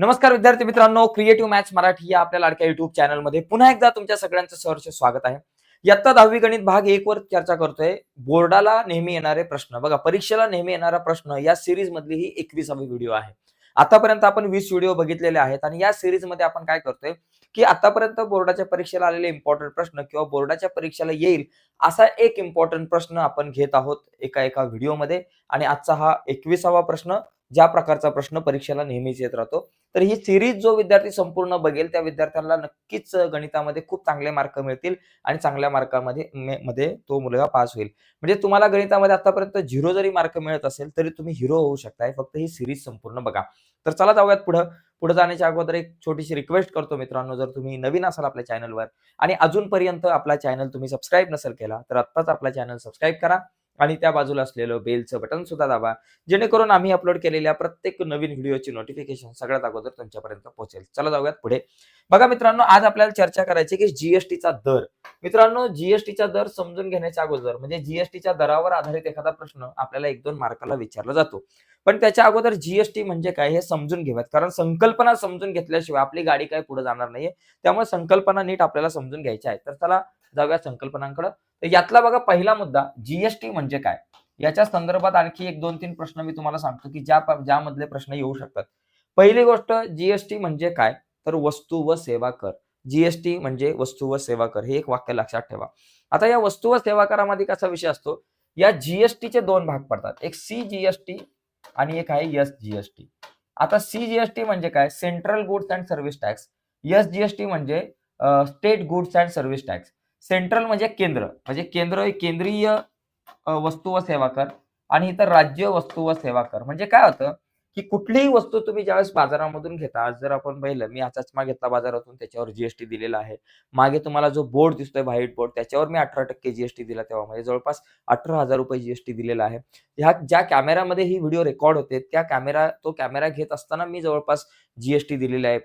नमस्कार विद्यार्थी मित्रांनो क्रिएटिव्ह मॅथ्स मराठी या आपल्या लाडक्या युट्यूब चॅनलमध्ये पुन्हा एकदा तुमच्या सगळ्यांचं सहर्ष स्वागत आहे. इयत्ता दहावी गणित भाग एक वर चर्चा करतोय. बोर्डाला नेहमी येणारे प्रश्न. बघा परीक्षेला नेहमी येणारा प्रश्न या सिरीज मधली ही एकविसावी व्हिडिओ आहे. आतापर्यंत आपण वीस व्हिडिओ बघितलेले आहेत आणि या सिरीजमध्ये आपण काय करतोय की आतापर्यंत बोर्डाच्या परीक्षेला आलेले इम्पॉर्टंट प्रश्न किंवा बोर्डाच्या परीक्षेला येईल असा एक इम्पॉर्टंट प्रश्न आपण घेत आहोत एका एका व्हिडिओमध्ये आणि आजचा हा एकविसावा प्रश्न ज्या प्रकारचा प्रश्न परीक्षेला नेहमीच येत राहतो. तर ही सिरीज जो विद्यार्थी संपूर्ण बघेल त्या विद्यार्थ्यांना नक्कीच गणितामध्ये खूप चांगले मार्क मिळतील आणि चांगल्या मार्कामध्ये मे- मध्ये तो मुलगा पास होईल. म्हणजे तुम्हाला गणितामध्ये आतापर्यंत झिरो जरी मार्क मिळत असेल तरी तुम्ही हिरो होऊ शकताय फक्त ही सिरीज संपूर्ण बघा. तर चला जाऊयात पुढं. पुढे जाण्याच्या अगोदर एक छोटीशी रिक्वेस्ट करतो मित्रांनो. जर तुम्ही नवीन असाल आपल्या चॅनलवर आणि अजूनपर्यंत आपला चॅनल तुम्ही सबस्क्राईब नसेल केला तर आत्ताच आपला चॅनल सबस्क्राईब करा. आणि त्या बाजूला असलेलं बेलचं बटन सुद्धा दाबा. जेणेकरून आम्ही अपलोड केलेल्या प्रत्येक नवीन व्हिडिओची नोटिफिकेशन सगळ्यात अगोदर तुमच्यापर्यंत पोहोचेल. चला जाऊयात पुढे. बघा मित्रांनो आज आपल्याला चर्चा करायची की जीएसटीचा दर. मित्रांनो जीएसटीचा दर समजून घेण्याच्या अगोदर म्हणजे जीएसटीच्या दरावर आधारित एखादा प्रश्न आपल्याला एक दोन मार्काला विचारला जातो. पण त्याच्या अगोदर जीएसटी म्हणजे काय हे समजून घेऊयात. कारण संकल्पना समजून घेतल्याशिवाय आपली गाडी काय पुढे जाणार नाहीये. त्यामुळे संकल्पना नीट आपल्याला समजून घ्यायच्या आहेत तर चला जाऊया संकल्पनांकडे. तर यातला बघा पहिला मुद्दा जीएसटी म्हणजे काय? याच्या संदर्भात आणखी एक दोन तीन प्रश्न मी तुम्हाला सांगतो की ज्या ज्यामधले प्रश्न येऊ शकतात. पहिली गोष्ट जीएसटी म्हणजे काय? तर वस्तू व सेवा कर. जीएसटी म्हणजे वस्तू व सेवा कर. हे एक वाक्य लक्षात ठेवा. आता या वस्तू व सेवा करामध्ये कसा विषय असतो? या जीएसटीचे दोन भाग पडतात. एक सी जीएसटी आणि एक आहे एस जीएसटी आता सी जीएसटी म्हणजे काय? Central goods and service tax S GST म्हणजे state goods and service tax central म्हणजे केंद्र. म्हणजे केंद्र केंद्रीय वस्तू व सेवा कर आणि इतर राज्य वस्तू व सेवा कर म्हणजे काय होतं? की कुठलीही वस्तू तुम्ही ज्यावेळेस बाजारामधून घेता आज जर आपण पाहिलं मी हा चष्मा घेतला बाजारातून त्याच्यावर जीएसटी दिलेला आहे. मागे तुम्हाला जो बोर्ड दिसतोय व्हाईट बोर्ड त्याच्यावर मी अठरा टक्के जीएसटी दिला तेव्हा म्हणजे जवळपास अठरा हजार रुपये जीएसटी दिलेला आहे. ह्या ज्या कॅमेरामध्ये ही व्हिडिओ रेकॉर्ड होते त्या कॅमेरा तो कॅमेरा घेत असताना मी जवळपास जीएसटी दिलेला आहे.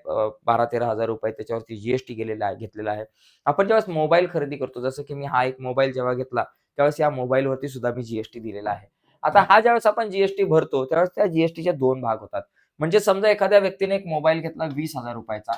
बारा तेरा हजार रुपये त्याच्यावरती जीएसटी गेलेला आहे घेतलेला आहे. आपण ज्यावेळेस मोबाईल खरेदी करतो जसं की मी हा एक मोबाईल जेव्हा घेतला त्यावेळेस या मोबाईलवरती सुद्धा मी जीएसटी दिलेला आहे. आता हा ज्यावेळेस आपण जीएसटी भरतो त्यावेळेस त्या जीएसटीचे दोन भाग होतात. म्हणजे समजा एखाद्या व्यक्तीने एक मोबाईल घेतला वीस हजार रुपयाचा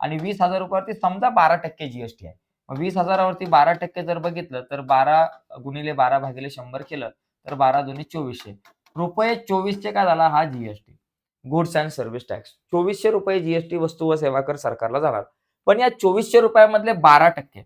आणि वीस हजार रुपयावरती समजा बारा टक्के जीएसटी आहे. मग वीस हजारावरती बारा टक्के जर बघितलं तर बारा गुणिले बारा भागिले शंभर केलं तर बारा दोन्ही चोवीसशे. रुपये चोवीसशे काय झाला हा GST goods and service tax चोवीसशे रुपये जीएसटी वस्तू व सेवा कर सरकारला जाणार. पण या चोवीसशे रुपयामधले बारा टक्के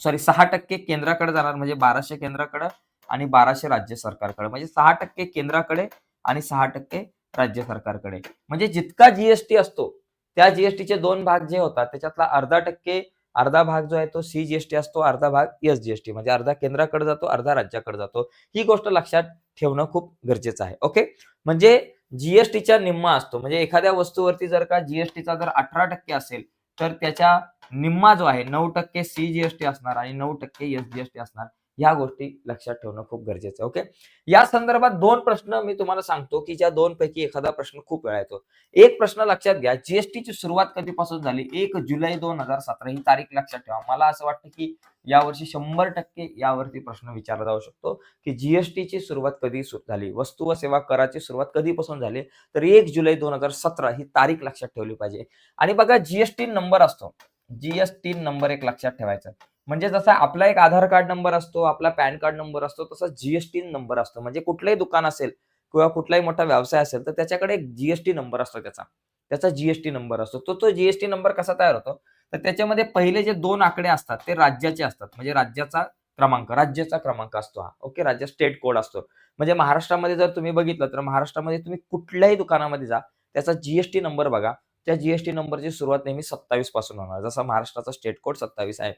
सॉरी सहा टक्के केंद्राकडे जाणार म्हणजे बाराशे केंद्राकडे आणि बाराशे राज्य सरकारकडे. म्हणजे सहा टक्के केंद्राकडे आणि सहा टक्के राज्य सरकारकडे. म्हणजे जितका जीएसटी असतो त्या जीएसटीचे दोन भाग जे होतात त्याच्यातला अर्धा टक्के अर्धा भाग जो आहे तो सी जीएसटी असतो अर्धा भाग एस जीएसटी म्हणजे अर्धा केंद्राकडे जातो अर्धा राज्याकडे जातो. ही गोष्ट लक्षात ठेवणं खूप गरजेचं आहे. ओके? म्हणजे जीएसटीचा निम्मा असतो. म्हणजे एखाद्या वस्तूवरती जर का जीएसटीचा जर अठरा टक्के असेल तर त्याच्या निम्मा जो आहे नऊ टक्के सी जीएसटी असणार आणि नऊ टक्के एस जीएसटी असणार. ह्या गोष्टी लक्षात ठेवणं खूप गरजेचं आहे ओके या संदर्भात दोन प्रश्न मी तुम्हाला सांगतो की ज्या दोन पैकी एखादा प्रश्न खूप वेळा येतो. एक प्रश्न लक्षात घ्या जीएसटीची सुरुवात कधीपासून झाली? एक जुलै दोन हजार सतरा ही तारीख लक्षात ठेवा. मला असं वाटतं की यावर्षी शंभर टक्के यावरती प्रश्न विचारला जाऊ शकतो की जीएसटीची सुरुवात कधी झाली? वस्तू व सेवा कराची सुरुवात कधीपासून झाली? तर एक जुलै दोन हजार सतरा ही तारीख लक्षात ठेवली पाहिजे. आणि बघा जीएसटी नंबर असतो. जीएसटी नंबर एक लक्षात ठेवायचा. म्हणजे जसा आपला एक आधार कार्ड नंबर असतो आपला पॅन कार्ड नंबर असतो तसा जीएसटी नंबर असतो. म्हणजे कुठलंही दुकान असेल किंवा कुठलाही मोठा व्यवसाय असेल तर त्याच्याकडे एक जीएसटी नंबर असतो त्याचा. त्याचा जीएसटी नंबर असतो. तो तो जीएसटी नंबर कसा तयार होतो? तर त्याच्यामध्ये पहिले जे दोन आकडे असतात ते राज्याचे असतात. म्हणजे राज्याचा क्रमांक राज्याचा क्रमांक असतो हा. ओके? राज्य स्टेट कोड असतो. म्हणजे महाराष्ट्रामध्ये जर तुम्ही बघितलं तर महाराष्ट्रामध्ये तुम्ही कुठल्याही दुकानामध्ये जा त्याचा जीएसटी नंबर बघा. त्या जीएसटी नंबरची सुरुवात नेहमी सत्तावीसपासून होणार. जसा महाराष्ट्राचा स्टेट कोड सत्तावीस आहे.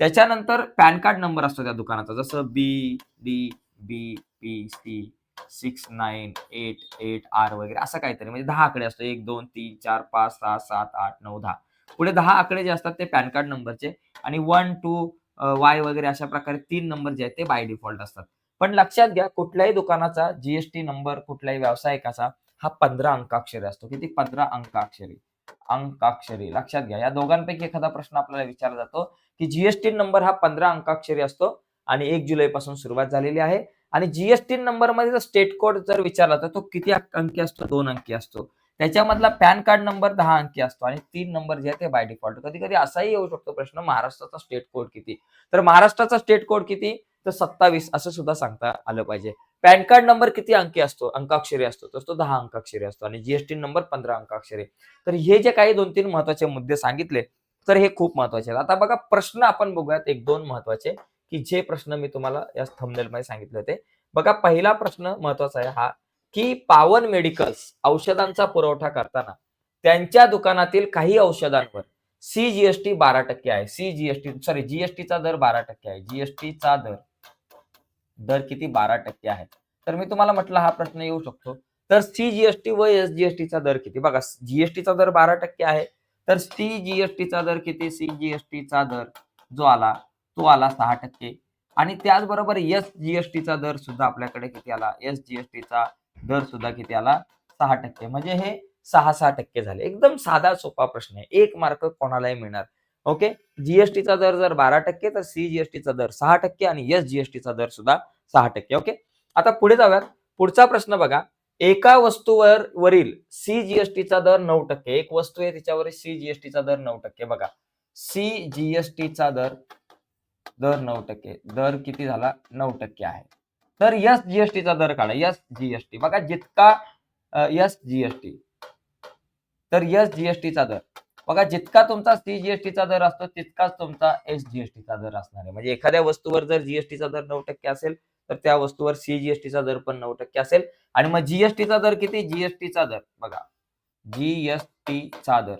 त्याच्यानंतर पॅन कार्ड नंबर असतो त्या दुकानाचा. जसं B D B P C six nine eight eight R वगैरे असं काहीतरी. म्हणजे दहा आकडे असतो. एक दोन तीन चार पाच सहा सात आठ नऊ दहा. पुढे दहा आकडे जे असतात ते पॅन कार्ड नंबरचे आणि वन टू वाय वगैरे अशा प्रकारे तीन नंबर जे आहेत ते बाय डिफॉल्ट असतात. पण लक्षात घ्या कुठल्याही दुकानाचा जीएसटी नंबर कुठल्याही व्यावसायिकाचा हा पंधरा अंकाक्षरी असतो. किती? पंधरा अंकाक्षरी. अंकाक्षरी. लक्षात घ्या या दोघांपैकी एखादा प्रश्न आपल्याला विचारला जातो की जीएसटी नंबर हा पंधरा अंकाक्षरी असतो आणि एक जुलै पासून सुरुवात झालेली आहे. आणि जीएसटी नंबरमध्ये जर स्टेट कोड जर विचारला तर तो किती अंकी असतो? दोन अंकी असतो. त्याच्यामधला पॅन कार्ड नंबर दहा अंकी असतो आणि तीन नंबर जे आहे ते बाय डिफॉल्ट कधी कधी असाही येऊ शकतो प्रश्न महाराष्ट्राचा स्टेट कोड किती? तर महाराष्ट्राचा स्टेट कोड किती? तर सत्तावीस असं सुद्धा सांगता आलं पाहिजे. पॅन कार्ड नंबर किती अंकी असतो? अंकाक्षरी असतो. तर तो दहा अंकाक्षरी असतो आणि जीएसटी नंबर पंधरा अंकाक्षरी. तर हे जे काही दोन तीन महत्त्वाचे मुद्दे सांगितले तर हे खूप महत्त्वाचे आहेत. आता बघा प्रश्न आपण बघूयात एक दोन महत्त्वाचे की जे प्रश्न मी तुम्हाला या थंबनेल मध्ये सांगितले होते. बघा पहिला प्रश्न महत्त्वाचा आहे हा की पावन मेडिकल्स औषधांचा पुरवठा करताना त्यांच्या दुकानातील काही औषधांवर सी जीएसटी बारा टक्के आहे. सी जीएसटी सॉरी जीएसटीचा दर बारा टक्के आहे. जीएसटीचा दर. दर किती बारा टक्के आहे तर मी तुम्हाला म्हटलं हा प्रश्न येऊ शकतो. तर सी जीएसटी व एस जीएसटीचा दर किती? बघा जीएसटीचा दर बारा टक्के आहे तर सी जीएसटीचा दर किती? सी जीएसटीचा दर जो आला तो आला सहा टक्के. आणि त्याचबरोबर एस जीएसटीचा दर सुद्धा आपल्याकडे किती आला? एस जीएसटीचा दर सुद्धा किती आला? सहा टक्के. म्हणजे हे सहा सहा टक्के झाले. एकदम साधा सोपा प्रश्न आहे. एक मार्क कोणालाही मिळणार. ओके जीएसटीचा दर जर बारा टक्के तर सी जीएसटीचा दर सहा टक्के आणि एस जीएसटीचा दर सुद्धा सहा टक्के ओके आता पुढे जाऊयात पुढचा प्रश्न बघा एका वस्तूवर वरील सी जीएसटीचा दर नऊ टक्के एक वस्तू आहे तिच्यावर सी जीएसटीचा दर नऊ टक्के बघा सी जीएसटीचा दर दर नऊ टक्के दर किती झाला नऊ टक्के आहे तर यस जीएसटीचा दर काढा यस जीएसटी बघा जितका यस जीएसटी तर यस जीएसटीचा दर बघा जितका तुमचा सी जीएसटीचा दर असतो तितकाच तुमचा एस जीएसटीचा दर असणार आहे. म्हणजे एखाद्या वस्तूवर जर जीएसटीचा दर नऊ टक्के असेल तर त्या वस्तूवर सी जीएसटीचा दर पण नऊ टक्के असेल. आणि मग जीएसटीचा दर किती? जीएसटीचा दर. बघा जीएसटीचा दर.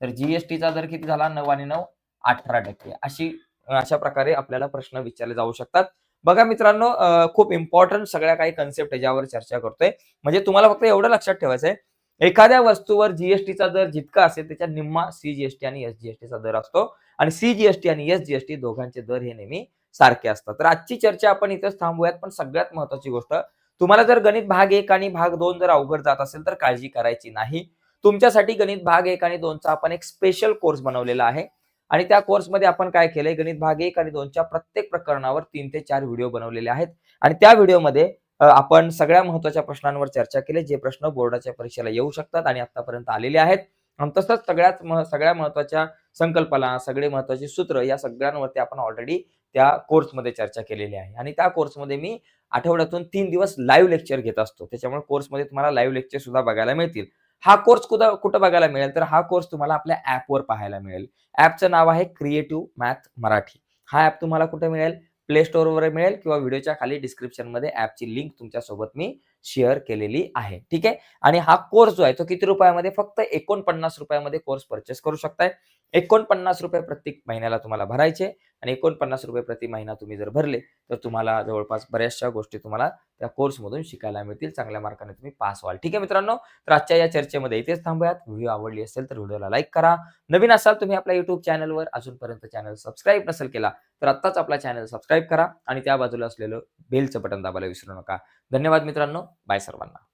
तर जीएसटीचा दर किती झाला? नऊ आणि नऊ अठरा टक्के. अशी अशा प्रकारे आपल्याला प्रश्न विचारले जाऊ शकतात. बघा मित्रांनो खूप इम्पॉर्टंट सगळ्या काही कन्सेप्ट आहे ज्यावर चर्चा करतोय. म्हणजे तुम्हाला फक्त एवढं लक्षात ठेवायचं आहे एखाद्या वस्तूवर जीएसटीचा दर जितका असेल त्याच्या निम्मा सी जीएसटी आणि एस जीएसटीचा दर असतो. आणि सी जीएसटी आणि एस जीएसटी दोघांचे दर हे नेहमी सारखे असतात. तर आजची चर्चा आपण इथंच थांबूयात पण सगळ्यात महत्वाची गोष्ट तुम्हाला जर गणित भाग एक आणि भाग दोन जर अवघड जात असेल तर काळजी करायची नाही. तुमच्यासाठी गणित भाग एक आणि दोनचा आपण एक स्पेशल कोर्स बनवलेला आहे. आणि त्या कोर्समध्ये आपण काय केलंय? गणित भाग एक आणि दोनच्या प्रत्येक प्रकरणावर तीन ते चार व्हिडिओ बनवलेले आहेत. आणि त्या व्हिडिओमध्ये आपण सगळ्या महत्त्वाच्या प्रश्नांवर चर्चा केली जे प्रश्न बोर्डाच्या परीक्षेला येऊ शकतात आणि आतापर्यंत आलेले आहेत. आणि तसंच सगळ्याच सगळ्या महत्त्वाच्या संकल्पना सगळे महत्त्वाचे सूत्र या सगळ्यांवरती आपण ऑलरेडी त्या कोर्समध्ये चर्चा केलेली आहे. आणि त्या कोर्समध्ये मी आठवड्यातून तीन दिवस लाईव्ह लेक्चर घेत असतो. त्याच्यामुळे कोर्समध्ये तुम्हाला लाईव्ह लेक्चर सुद्धा बघायला मिळतील. हा कोर्स कुठं कुठं बघायला मिळेल? तर हा कोर्स तुम्हाला आपल्या ऍपवर पाहायला मिळेल. ऍपचं नाव आहे क्रिएटिव्ह मॅथ मराठी. हा ऍप तुम्हाला कुठे मिळेल? प्ले स्टोअरवर मिळेल किंवा व्हिडिओच्या खाली डिस्क्रिप्शनमध्ये ऍपची लिंक तुमच्यासोबत मी शेअर केलेली आहे. ठीक आहे? आणि हा कोर्स जो आहे तो किती रुपयामध्ये? फक्त एकोणपन्नास रुपयामध्ये कोर्स परचेस करू शकताय. एकोणपन्नास रुपये प्रत्येक महिन्याला तुम्हाला भरायचे. आणि एकोणपन्नास रुपये प्रति महिना तुम्ही जर भरले तर तुम्हाला जवळपास बऱ्याचशा गोष्टी तुम्हाला त्या कोर्समधून शिकायला मिळतील. चांगल्या मार्काने तुम्ही पास व्हाल. ठीक आहे मित्रांनो? तर आजच्या या चर्चेमध्ये इथेच थांबूयात. व्हिडिओ आवडली असेल तर व्हिडिओला लाईक करा. नवीन असाल तुम्ही आपल्या युट्यूब चॅनलवर अजूनपर्यंत चॅनल सबस्क्राईब नसेल केला तर आत्ताच आपला चॅनल सबस्क्राईब करा आणि त्या बाजूला असलेलं बेलचं बटन दाबायला विसरू नका. धन्यवाद मित्रांनो. बाय सर्वांना.